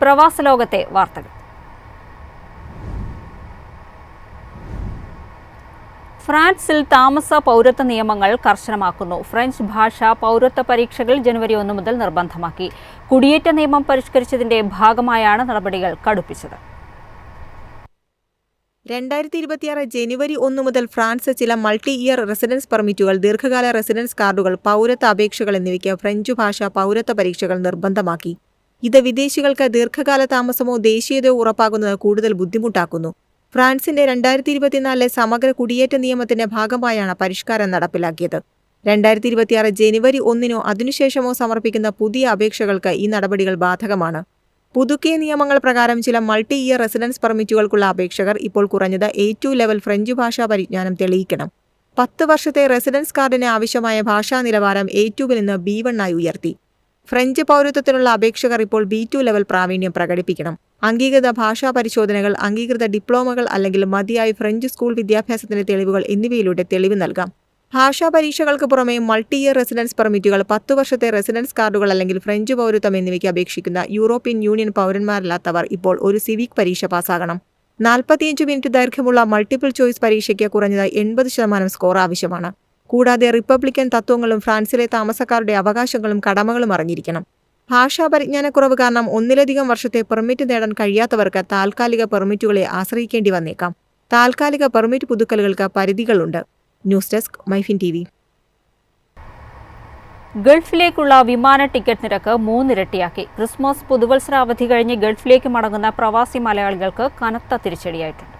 പ്രവാസ ലോകത്തെ വാർത്തകൾ. ഫ്രാൻസിൽ താമസ പൗരത്വ നിയമങ്ങൾ കർശനമാക്കുന്നു. ഫ്രഞ്ച് ഭാഷ പൗരത്വ പരീക്ഷകൾ ജനുവരി ഒന്ന് മുതൽ നിർബന്ധമാക്കി. കുടിയേറ്റ നിയമം പരിഷ്കരിച്ചതിന്റെ ഭാഗമായാണ് നടപടികൾ കടുപ്പിച്ചത്. രണ്ടായിരത്തി ഇരുപത്തിയാറ് ജനുവരി ഒന്ന് മുതൽ ഫ്രാൻസ് ചില മൾട്ടി ഇയർ റെസിഡൻസ് പെർമിറ്റുകൾ ദീർഘകാല റെസിഡൻസ് കാർഡുകൾ പൗരത്വ അപേക്ഷകൾ എന്നിവയ്ക്ക് ഫ്രഞ്ച് ഭാഷ പൗരത്വ പരീക്ഷകൾ നിർബന്ധമാക്കി. ഇത് വിദേശികൾക്ക് ദീർഘകാല താമസമോ ദേശീയതയോ ഉറപ്പാക്കുന്നത് കൂടുതൽ ബുദ്ധിമുട്ടാക്കുന്നു. ഫ്രാൻസിന്റെ രണ്ടായിരത്തി ഇരുപത്തിനാലിലെ സമഗ്ര കുടിയേറ്റ നിയമത്തിന്റെ ഭാഗമായാണ് പരിഷ്കാരം നടപ്പിലാക്കിയത്. രണ്ടായിരത്തി ഇരുപത്തിയാറ് ജനുവരി ഒന്നിനോ അതിനുശേഷമോ സമർപ്പിക്കുന്ന പുതിയ അപേക്ഷകൾക്ക് ഈ നടപടികൾ ബാധകമാണ്. പുതുക്കിയ നിയമങ്ങൾ പ്രകാരം ചില മൾട്ടി ഇയർ റെസിഡൻസ് പെർമിറ്റുകൾക്കുള്ള അപേക്ഷകർ ഇപ്പോൾ കുറഞ്ഞത് എ ടു ലെവൽ ഫ്രഞ്ച് ഭാഷാ പരിജ്ഞാനം തെളിയിക്കണം. പത്ത് വർഷത്തെ റെസിഡൻസ് കാർഡിന് ആവശ്യമായ ഭാഷാ നിലവാരം എ ടുവിൽ നിന്ന് ബി വണ്ണായി ഉയർത്തി. ഫ്രഞ്ച് പൗരത്വത്തിനുള്ള അപേക്ഷകർ ഇപ്പോൾ ബി ടു ലെവൽ പ്രാവീണ്യം പ്രകടിപ്പിക്കണം. അംഗീകൃത ഭാഷാ പരിശോധനകൾ അംഗീകൃത ഡിപ്ലോമകൾ അല്ലെങ്കിൽ മതിയായ ഫ്രഞ്ച് സ്കൂൾ വിദ്യാഭ്യാസത്തിന്റെ തെളിവുകൾ എന്നിവയിലൂടെ തെളിവ് നൽകാം. ഭാഷാ പരീക്ഷകൾക്ക് പുറമെ മൾട്ടി ഇയർ റെസിഡൻസ് പെർമിറ്റുകൾ പത്തു വർഷത്തെ റെസിഡൻസ് കാർഡുകൾ അല്ലെങ്കിൽ ഫ്രഞ്ച് പൗരത്വം എന്നിവയ്ക്ക് അപേക്ഷിക്കുന്ന യൂറോപ്യൻ യൂണിയൻ പൗരന്മാരല്ലാത്തവർ ഇപ്പോൾ ഒരു സിവിക് പരീക്ഷ പാസ്സാകണം. നാൽപ്പത്തിയഞ്ച് മിനിറ്റ് ദൈർഘ്യമുള്ള മൾട്ടിപ്പിൾ ചോയ്സ് പരീക്ഷയ്ക്ക് കുറഞ്ഞത് എൺപത് ശതമാനം സ്കോർ ആവശ്യമാണ്. കൂടാതെ റിപ്പബ്ലിക്കൻ തത്വങ്ങളും ഫ്രാൻസിലെ താമസക്കാരുടെ അവകാശങ്ങളും കടമകളും അറിഞ്ഞിരിക്കണം. ഭാഷാ പരിജ്ഞാനക്കുറവ് കാരണം ഒന്നിലധികം വർഷത്തെ പെർമിറ്റ് നേടാൻ കഴിയാത്തവർക്ക് താൽക്കാലിക പെർമിറ്റുകളെ ആശ്രയിക്കേണ്ടി വന്നേക്കാം. താൽക്കാലിക പെർമിറ്റ് പുതുക്കലുകൾക്ക് പരിധികളുണ്ട്. ന്യൂസ് ഡെസ്ക് മൈഫിൻ ടി ഗൾഫിലേക്കുള്ള വിമാന ടിക്കറ്റ് നിരക്ക് മൂന്നിരട്ടിയാക്കി. ക്രിസ്മസ് പുതുവത്സരാവധി കഴിഞ്ഞ് ഗൾഫിലേക്ക് മടങ്ങുന്ന പ്രവാസി മലയാളികൾക്ക് കനത്ത തിരിച്ചടിയായിട്ടുണ്ട്.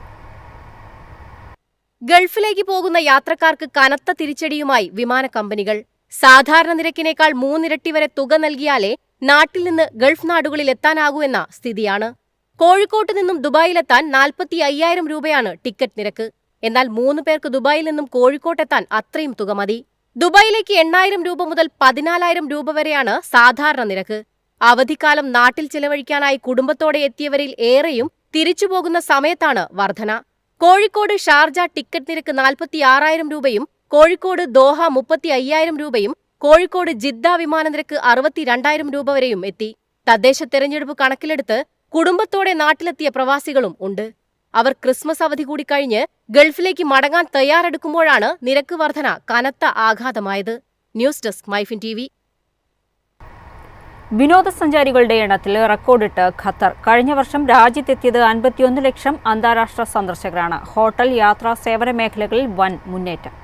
ഗൾഫിലേക്ക് പോകുന്ന യാത്രക്കാർക്ക് കനത്ത തിരിച്ചടിയുമായി വിമാന കമ്പനികൾ. സാധാരണ നിരക്കിനേക്കാൾ മൂന്നിരട്ടി വരെ തുക നൽകിയാലേ നാട്ടിൽ നിന്ന് ഗൾഫ് നാടുകളിൽ എത്താനാകൂ എന്ന സ്ഥിതിയാണ്. കോഴിക്കോട്ട് നിന്നും ദുബായിലെത്താൻ നാൽപ്പത്തി അയ്യായിരം രൂപയാണ് ടിക്കറ്റ് നിരക്ക്. എന്നാൽ മൂന്ന് പേർക്ക് ദുബായിൽ നിന്നും കോഴിക്കോട്ടെത്താൻ അത്രയും തുക മതി. ദുബായിലേക്ക് എണ്ണായിരം രൂപ മുതൽ പതിനാലായിരം രൂപ വരെയാണ് സാധാരണ നിരക്ക്. അവധിക്കാലം നാട്ടിൽ ചെലവഴിക്കാനായി കുടുംബത്തോടെ എത്തിയവരിൽ ഏറെയും തിരിച്ചുപോകുന്ന സമയത്താണ് വർധന. കോഴിക്കോട് ഷാർജ ടിക്കറ്റ് നിരക്ക് നാൽപ്പത്തി ആറായിരം രൂപയും കോഴിക്കോട് ദോഹ മുപ്പത്തി അയ്യായിരം രൂപയും കോഴിക്കോട് ജിദ്ദ വിമാന നിരക്ക് അറുപത്തിരണ്ടായിരം രൂപ വരെയും എത്തി. തദ്ദേശ തെരഞ്ഞെടുപ്പ് കണക്കിലെടുത്ത് കുടുംബത്തോടെ നാട്ടിലെത്തിയ പ്രവാസികളും ഉണ്ട്. അവർ ക്രിസ്മസ് അവധി കൂടി കഴിഞ്ഞ് ഗൾഫിലേക്ക് മടങ്ങാൻ തയ്യാറെടുക്കുമ്പോഴാണ് നിരക്ക് വർധന കനത്ത ആഘാതമായത്. ന്യൂസ് ഡെസ്ക് മൈഫിൻ ടി വിനോദസഞ്ചാരികളുടെ എണ്ണത്തിൽ റെക്കോർഡിട്ട് ഖത്തർ. കഴിഞ്ഞ വർഷം രാജ്യത്തെത്തിയത് അൻപത്തിയൊന്ന് ലക്ഷം അന്താരാഷ്ട്ര സന്ദർശകരാണ്. ഹോട്ടൽ യാത്രാ സേവന മേഖലകളിൽ വൻ മുന്നേറ്റം.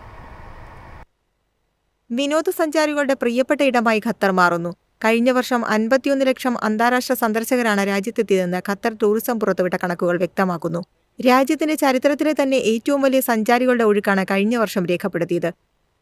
വിനോദസഞ്ചാരികളുടെ പ്രിയപ്പെട്ട ഇടമായി ഖത്തർ മാറുന്നു. കഴിഞ്ഞ വർഷം അൻപത്തിയൊന്ന് ലക്ഷം അന്താരാഷ്ട്ര സന്ദർശകരാണ് രാജ്യത്തെത്തിയതെന്ന് ഖത്തർ ടൂറിസം പുറത്തുവിട്ട കണക്കുകൾ വ്യക്തമാക്കുന്നു. രാജ്യത്തിന്റെ ചരിത്രത്തിലെ തന്നെ ഏറ്റവും വലിയ സഞ്ചാരികളുടെ ഒഴുക്കാണ് കഴിഞ്ഞ വർഷം രേഖപ്പെടുത്തിയത്.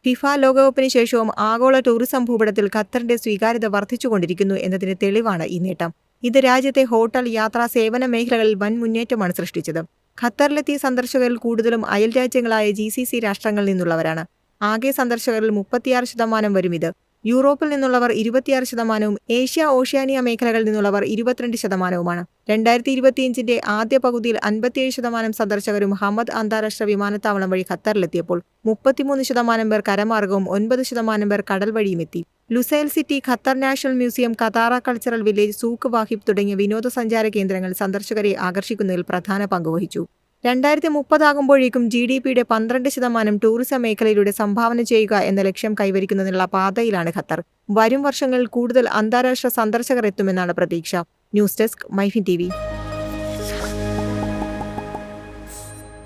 ഫിഫ ലോകകപ്പിന് ശേഷവും ആഗോള ടൂറിസം ഭൂപടത്തിൽ ഖത്തറിന്റെ സ്വീകാര്യത വർദ്ധിച്ചുകൊണ്ടിരിക്കുന്നു എന്നതിന് തെളിവാണ് ഈ നേട്ടം. ഇത് രാജ്യത്തെ ഹോട്ടൽ യാത്രാ സേവന മേഖലകളിൽ വൻ മുന്നേറ്റമാണ് സൃഷ്ടിച്ചത്. ഖത്തറിലെത്തിയ സന്ദർശകരിൽ കൂടുതലും അയൽ രാജ്യങ്ങളായ ജി സി സി രാഷ്ട്രങ്ങളിൽ നിന്നുള്ളവരാണ്. ആകെ സന്ദർശകരിൽ മുപ്പത്തിയാറ് ശതമാനം വരും ഇത്. യൂറോപ്പിൽ നിന്നുള്ളവർ ഇരുപത്തിയാറ് ശതമാനവും ഏഷ്യ ഓഷ്യാനിയ മേഖലകളിൽ നിന്നുള്ളവർ ഇരുപത്തിരണ്ട് ശതമാനവുമാണ്. രണ്ടായിരത്തി ഇരുപത്തിയഞ്ചിന്റെ ആദ്യ പകുതിയിൽ അൻപത്തിയേഴ് ശതമാനം സന്ദർശകരും ഹമദ് അന്താരാഷ്ട്ര വിമാനത്താവളം വഴി ഖത്തറിലെത്തിയപ്പോൾ മുപ്പത്തിമൂന്ന് ശതമാനം പേർ കരമാർഗവും ഒൻപത് ശതമാനം പേർ കടൽ വഴിയും എത്തി. Lusail city Qatar national museum Katara cultural village Souq Waqif തുടങ്ങിയ വിനോദസഞ്ചാര കേന്ദ്രങ്ങൾ സന്ദർശകരെ ആകർഷിക്കുന്നതിൽ പ്രധാന പങ്കുവഹിച്ചു രണ്ടായിരത്തി മുപ്പതാകുമ്പോഴേക്കും ജി ഡി പിയുടെ പന്ത്രണ്ട് ശതമാനം ടൂറിസം മേഖലയിലൂടെ സംഭാവന ചെയ്യുക എന്ന ലക്ഷ്യം കൈവരിക്കുന്നതിനുള്ള പാതയിലാണ് ഖത്തർ. വരും വർഷങ്ങളിൽ കൂടുതൽ അന്താരാഷ്ട്ര സന്ദർശകർ എത്തുമെന്നാണ് പ്രതീക്ഷ. News desk MyFin T